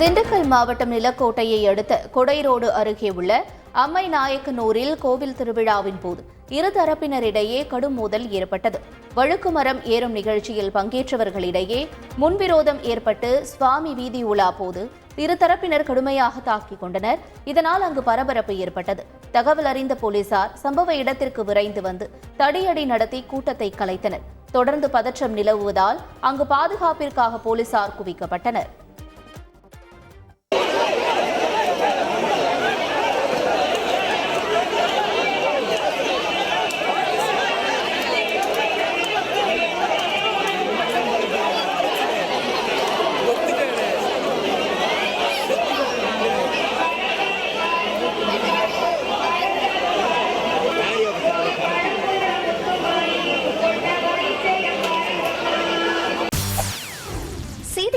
திண்டுக்கல் மாவட்டம் நிலக்கோட்டையை அடுத்த கொடைரோடு அருகே உள்ள அம்மை நாயக்கனூரில் கோவில் திருவிழாவின் போது இருதரப்பினரிடையே கடும் மோதல் ஏற்பட்டது. வழுக்கு மரம் ஏறும் நிகழ்ச்சியில் பங்கேற்றவர்களிடையே முன்விரோதம் ஏற்பட்டு சுவாமி வீதி உலா போது இருதரப்பினர் கடுமையாக தாக்கிக் கொண்டனர். இதனால் அங்கு பரபரப்பு ஏற்பட்டது. தகவல் அறிந்த போலீசார் சம்பவ இடத்திற்கு விரைந்து வந்து தடியடி நடத்தி கூட்டத்தை கலைத்தனர். தொடர்ந்து பதற்றம் நிலவுவதால் அங்கு பாதுகாப்பிற்காக போலீசார் குவிக்கப்பட்டனர்.